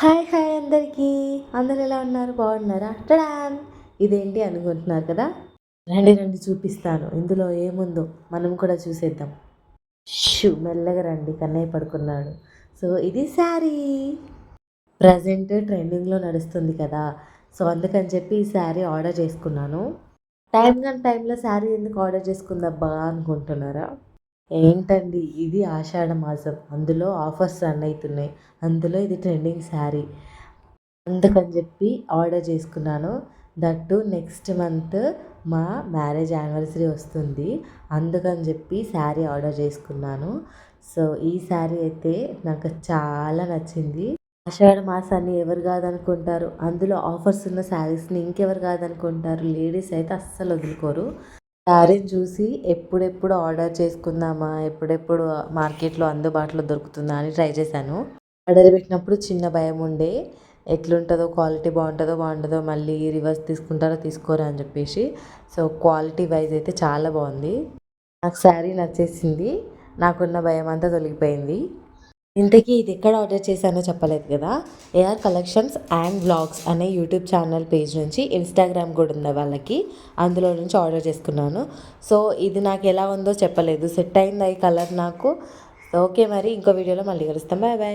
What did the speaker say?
Hi hi అందరికీ. అందరు ఎలా ఉన్నారు? బాగున్నారా? టడాన్ ఇదేంటి అనుకుంటున్నారు కదా? రండి రండి చూపిస్తాను. ఇందులో ఏముందో మనం కూడా చూసేద్దాం. షూ మెల్లగా రండి. కన్నయ్య పడుకున్నాడు. సో ఇది శారీ. ప్రజెంట్ ట్రెండింగ్లో నడుస్తుంది కదా. సో అందుకని చెప్పి ఈ శారీ ఆర్డర్ చేసుకున్నాను. టైం కానీ టైంలో శారీ ఎందుకు ఆర్డర్ చేసుకుందబ్బా అనుకుంటున్నారా? Hmm. ఏంటండి? ఇది ఆషాఢ మాసం అందులో ఆఫర్స్ రన్ అవుతున్నాయి అందులో ఇది ట్రెండింగ్ శారీ అందుకని చెప్పి ఆర్డర్ చేసుకున్నాను. దట్టు నెక్స్ట్ మంత్ మా మ్యారేజ్ యానివర్సరీ వస్తుంది. అందుకని చెప్పి శారీ ఆర్డర్ చేసుకున్నాను. సో ఈ శారీ అయితే నాకు చాలా నచ్చింది. ఆషాఢ మాసాన్ని ఎవరు కాదనుకుంటారు? అందులో ఆఫర్స్ ఉన్న శారీస్ని ఇంకెవరు కాదనుకుంటారు? లేడీస్ అయితే అస్సలు వదులుకోరు. శారీని చూసి ఎప్పుడెప్పుడు ఆర్డర్ చేసుకుందామా ఎప్పుడెప్పుడు మార్కెట్లో అందుబాటులో దొరుకుతుందా అని ట్రై చేశాను. ఆర్డర్ పెట్టినప్పుడు చిన్న భయం ఉండే ఎట్లుంటుందో క్వాలిటీ బాగుంటుందో బాగుంటుందో మళ్ళీ రివర్స్ తీసుకుంటారో తీసుకోరా అని చెప్పేసి. సో క్వాలిటీ వైజ్ అయితే చాలా బాగుంది. నాకు శారీ నచ్చేసింది. నాకున్న భయం అంతా తొలగిపోయింది. ఇంతకీ ఇది ఎక్కడ ఆర్డర్ చేశానో చెప్పలేదు కదా. ఏఆర్ కలెక్షన్స్ అండ్ బ్లాగ్స్ అనే యూట్యూబ్ ఛానల్ పేజ్ నుంచి ఇన్స్టాగ్రామ్ కూడా ఉంది వాళ్ళకి అందులో నుంచి ఆర్డర్ చేసుకున్నాను. సో ఇది నాకు ఎలా ఉందో చెప్పలేదు. సెట్ అయింది ఈ కలర్ నాకు? ఓకే మరి ఇంకో వీడియోలో మళ్ళీ కలుస్తాం. Bye bye